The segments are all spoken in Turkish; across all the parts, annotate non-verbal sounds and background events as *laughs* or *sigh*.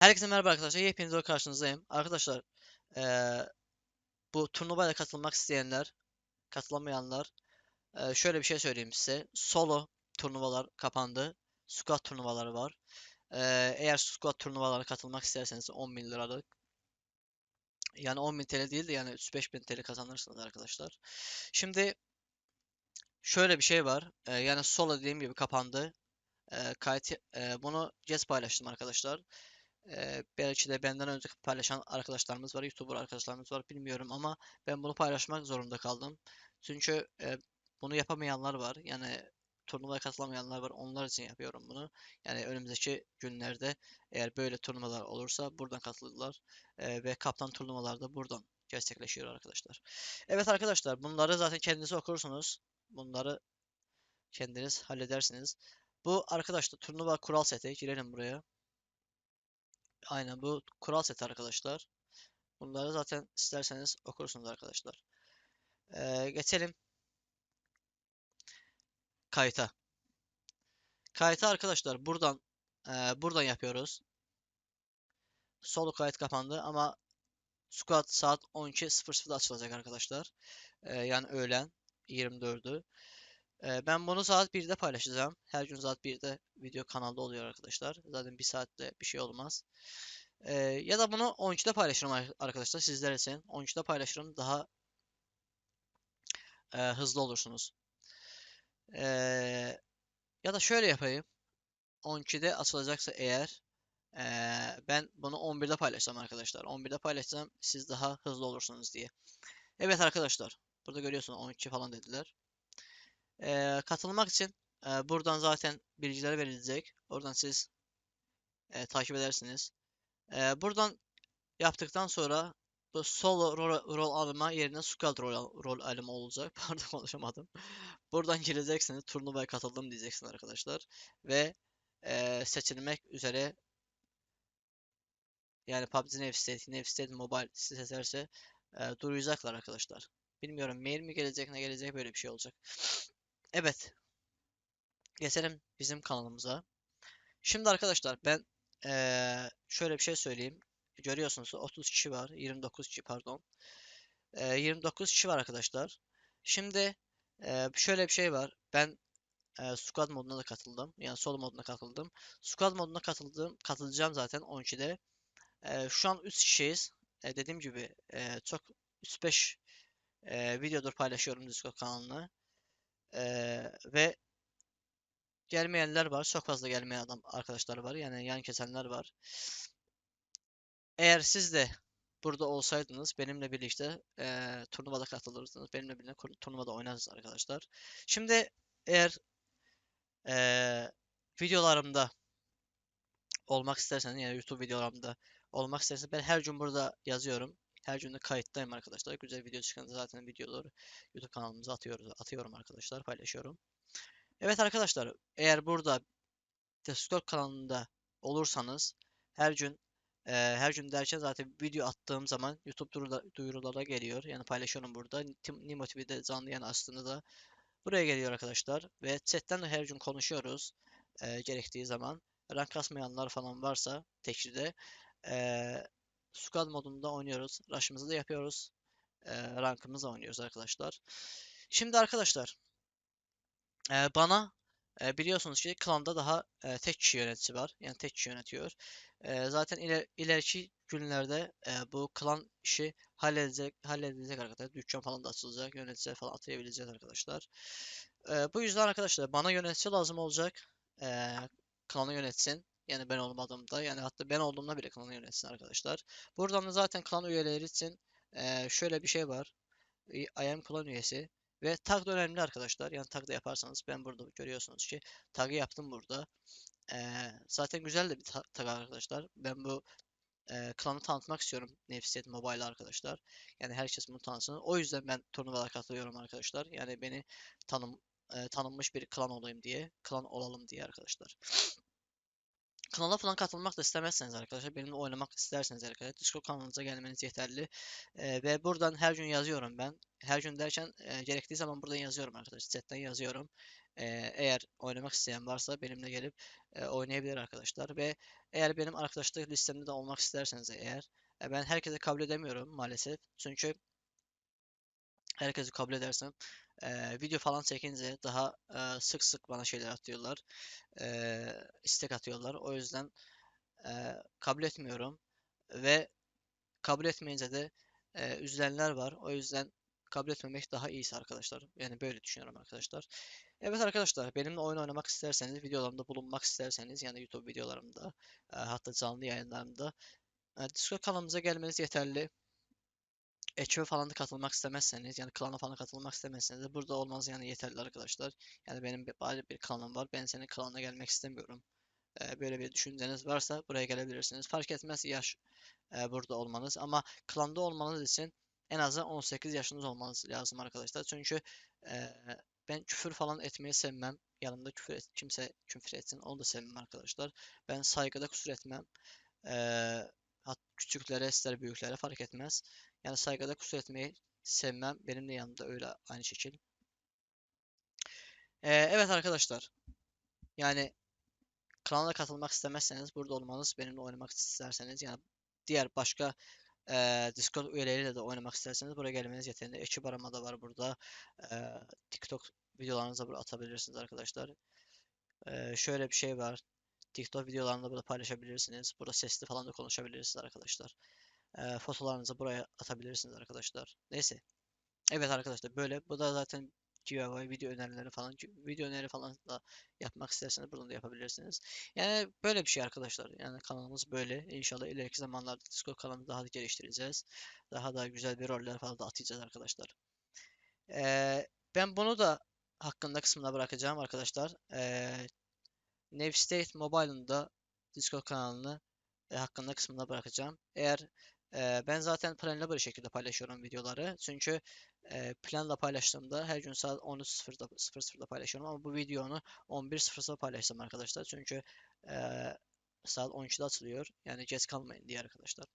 Herkese merhaba arkadaşlar. Video karşınızdayım. Arkadaşlar eee, bu turnuvaya katılmak isteyenler, katılamayanlar eee, şöyle bir şey söyleyeyim size. Solo turnuvalar kapandı. Squad turnuvaları var. Eee, eğer squad turnuvalara katılmak isterseniz 10.000 liralık yani 10.000 TL değil de yani 35.000 TL kazanırsınız arkadaşlar. Şimdi şöyle bir şey var. Eee, yani solo dediğim gibi kapandı. Eee, kayıt, eee, bunu Jazz paylaştım arkadaşlar. Eee, belki de benden önce paylaşan arkadaşlarımız var, YouTuber arkadaşlarımız var bilmiyorum ama ben bunu paylaşmak zorunda kaldım. Çünkü e, bunu yapamayanlar var. Yani turnuvaya katılamayanlar var. Onlar için yapıyorum bunu. Yani önümüzdeki günlerde eğer böyle turnuvalar olursa buradan katılırlar. Eee, ve kaptan turnuvalar da buradan gerçekleşiyor arkadaşlar. Evet arkadaşlar bunları zaten kendiniz okursunuz. Bunları kendiniz halledersiniz. Bu arkadaşlar turnuva kural seti. Girelim buraya. Aynen bu kural seti arkadaşlar. Bunları zaten isterseniz okursunuz arkadaşlar. Ee, geçelim kayıta. Kayıta arkadaşlar buradan e, buradan yapıyoruz. Solo kayıt kapandı ama squad saat 12.00'da açılacak arkadaşlar. Ee, yani öğlen 24'ü. Ee, ben bunu saat 1'de paylaşacağım. Her gün saat 1'de video kanalda oluyor arkadaşlar. Zaten bir saatte bir şey olmaz. Ee, ya da bunu 12'de paylaşırım ar- arkadaşlar sizler için. 12'de paylaşırım daha e, hızlı olursunuz. Ee, ya da şöyle yapayım. 12'de açılacaksa eğer ee, ben bunu 11'de paylaşacağım arkadaşlar. 11'de paylaşacağım siz daha hızlı olursunuz diye. Evet arkadaşlar. Burada görüyorsunuz 12 falan dediler. Ee, katılmak için e, buradan zaten bilgiler verilecek. Oradan siz e, takip edersiniz. Ee, buradan yaptıktan sonra bu solo rol, rol alma yerine squad rol, rol alımı olacak. *laughs* Pardon konuşamadım. Buradan gireceksiniz. Turnuvaya katıldım diyeceksin arkadaşlar. Ve e, seçilmek üzere yani PUBG Nefstate, Nefstate Mobile seçerse e, duyuracaklar arkadaşlar. Bilmiyorum mail mi gelecek ne gelecek böyle bir şey olacak. Evet. Geçelim bizim kanalımıza. Şimdi arkadaşlar ben e, şöyle bir şey söyleyeyim. Görüyorsunuz 30 kişi var. 29 kişi pardon. E, 29 kişi var arkadaşlar. Şimdi e, şöyle bir şey var. Ben e, squad moduna da katıldım. Yani solo moduna katıldım. Squad moduna katıldım. Katılacağım zaten 12'de. E, şu an 3 kişiyiz. E, dediğim gibi e, çok 3-5 e, videodur paylaşıyorum Discord kanalına. E, ve gelmeyenler var. Çok fazla gelmeyen adam arkadaşlar var. Yani yan kesenler var. Eğer siz de burada olsaydınız benimle birlikte e, turnuvada katılırdınız. Benimle birlikte turnuvada oynardınız arkadaşlar. Şimdi eğer e, videolarımda olmak isterseniz yani YouTube videolarımda olmak isterseniz ben her gün burada yazıyorum. Her de kayıttayım arkadaşlar. Güzel video çıkınca zaten videoları YouTube kanalımıza atıyoruz, atıyorum arkadaşlar, paylaşıyorum. Evet arkadaşlar, eğer burada Discord kanalında olursanız her gün e, her gün derken zaten video attığım zaman YouTube duyurular- duyurulara geliyor. Yani paylaşıyorum burada. Nimo TV'de canlı yayın aslında da buraya geliyor arkadaşlar ve chatten de her gün konuşuyoruz e, gerektiği zaman. Rank kasmayanlar falan varsa tekrarda e, squad modunda oynuyoruz. Rush'ımızı da yapıyoruz. E, rankımızı oynuyoruz arkadaşlar. Şimdi arkadaşlar e, bana e, biliyorsunuz ki klanda daha e, tek kişi yönetici var. Yani tek kişi yönetiyor. E, zaten iler, ileriki günlerde e, bu klan işi halledecek, halledilecek arkadaşlar. Dükkan falan da açılacak. Yöneticiler falan atayabileceğiz arkadaşlar. E, bu yüzden arkadaşlar bana yönetici lazım olacak. E, klanı yönetsin. Yani ben olmadığımda yani hatta ben olduğumda bile klanı yönetsin arkadaşlar. Buradan da zaten klan üyeleri için e, şöyle bir şey var. I I am klan üyesi. Ve tag da önemli arkadaşlar. Yani tag da yaparsanız ben burada görüyorsunuz ki tag'ı yaptım burada. Ee, zaten güzel de bir ta- tag arkadaşlar. Ben bu e, klanı tanıtmak istiyorum Nefsiyet Mobile arkadaşlar. Yani herkes bunu tanısın. O yüzden ben turnuvalara katılıyorum arkadaşlar. Yani beni tanım e, tanınmış bir klan olayım diye, klan olalım diye arkadaşlar. Kanala falan katılmak da istemezseniz arkadaşlar, benimle oynamak isterseniz arkadaşlar, Discord kanalımıza gelmeniz yeterli. Ee, ve buradan her gün yazıyorum ben. Her gün derken e, gerektiği zaman buradan yazıyorum arkadaşlar. Chatten yazıyorum. Ee, eğer oynamak isteyen varsa benimle gelip e, oynayabilir arkadaşlar. Ve eğer benim arkadaşlık listemde de olmak isterseniz eğer, e, ben herkese kabul edemiyorum maalesef. Çünkü herkesi kabul edersem e, video falan çekince daha e, sık sık bana şeyler atıyorlar. E, istek atıyorlar. O yüzden e, kabul etmiyorum ve kabul etmeyince de e, üzülenler var. O yüzden kabul etmemek daha iyisi arkadaşlar. Yani böyle düşünüyorum arkadaşlar. Evet arkadaşlar benimle oyun oynamak isterseniz, videolarımda bulunmak isterseniz yani YouTube videolarımda e, hatta canlı yayınlarımda e, Discord kanalımıza gelmeniz yeterli. Ekibe falan da katılmak istemezseniz yani klana falan katılmak istemezseniz de burada olmanız yani yeterli arkadaşlar. Yani benim bir, bari bir klanım var. Ben senin klanına gelmek istemiyorum. Ee, böyle bir düşünceniz varsa buraya gelebilirsiniz. Fark etmez yaş e, burada olmanız ama klanda olmanız için en azından 18 yaşınız olmanız lazım arkadaşlar. Çünkü e, ben küfür falan etmeyi sevmem. Yanımda küfür et, kimse küfür etsin onu da sevmem arkadaşlar. Ben saygıda kusur etmem. Hat, küçüklere ister büyüklere fark etmez. Yani saygıda kusur etmeyi sevmem. Benim de yanımda öyle aynı şekil. Ee, evet arkadaşlar. Yani kanala katılmak istemezseniz burada olmanız, benimle oynamak isterseniz yani diğer başka e, Discord üyeleriyle de oynamak isterseniz buraya gelmeniz yeterli. Ekip arama da var burada. E, TikTok videolarınızı buraya atabilirsiniz arkadaşlar. E, şöyle bir şey var. TikTok videolarını da burada paylaşabilirsiniz. Burada sesli falan da konuşabilirsiniz arkadaşlar. E, fotolarınızı buraya atabilirsiniz arkadaşlar. Neyse. Evet arkadaşlar böyle. Bu da zaten giveaway video önerileri falan video öneri falan da yapmak isterseniz buradan da yapabilirsiniz. Yani böyle bir şey arkadaşlar. Yani kanalımız böyle. İnşallah ileriki zamanlarda Discord kanalını daha da geliştireceğiz. Daha da güzel bir roller falan da atacağız arkadaşlar. Ee, ben bunu da hakkında kısmına bırakacağım arkadaşlar. Ee, Navstate Mobile'ın da Discord kanalını e, hakkında kısmına bırakacağım. Eğer ben zaten planlı bir şekilde paylaşıyorum videoları. Çünkü planla paylaştığımda her gün saat 13.00'da 00'da paylaşıyorum ama bu videonu 11.00'da paylaştım arkadaşlar. Çünkü saat 12'de açılıyor. Yani geç kalmayın diye arkadaşlar.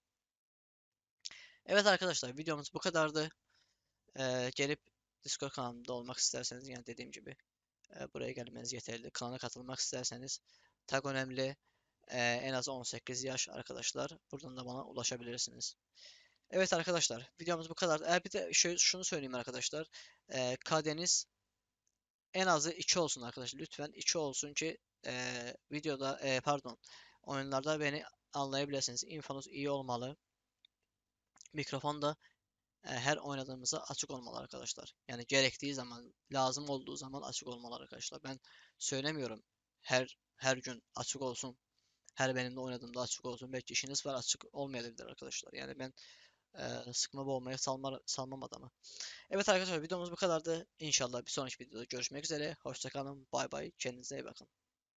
Evet arkadaşlar videomuz bu kadardı. Gelip Discord kanalımda olmak isterseniz yani dediğim gibi buraya gelmeniz yeterli. Kanala katılmak isterseniz tag önemli. E, en az 18 yaş arkadaşlar. Buradan da bana ulaşabilirsiniz. Evet arkadaşlar videomuz bu kadar. Eğer bir de şöyle, şunu söyleyeyim arkadaşlar. E, KD'niz en azı 2 olsun arkadaşlar. Lütfen 2 olsun ki e, videoda e, pardon oyunlarda beni anlayabilirsiniz. Infonuz iyi olmalı. Mikrofon da e, her oynadığımızda açık olmalı arkadaşlar. Yani gerektiği zaman, lazım olduğu zaman açık olmalı arkadaşlar. Ben söylemiyorum her her gün açık olsun. Her benimle oynadığımda açık olsun. Belki işiniz var açık olmayabilir arkadaşlar. Yani ben e, sıkma boğmaya salma, salmam adamı. Evet arkadaşlar videomuz bu kadardı. İnşallah bir sonraki videoda görüşmek üzere. Hoşçakalın. Bay bay. Kendinize iyi bakın.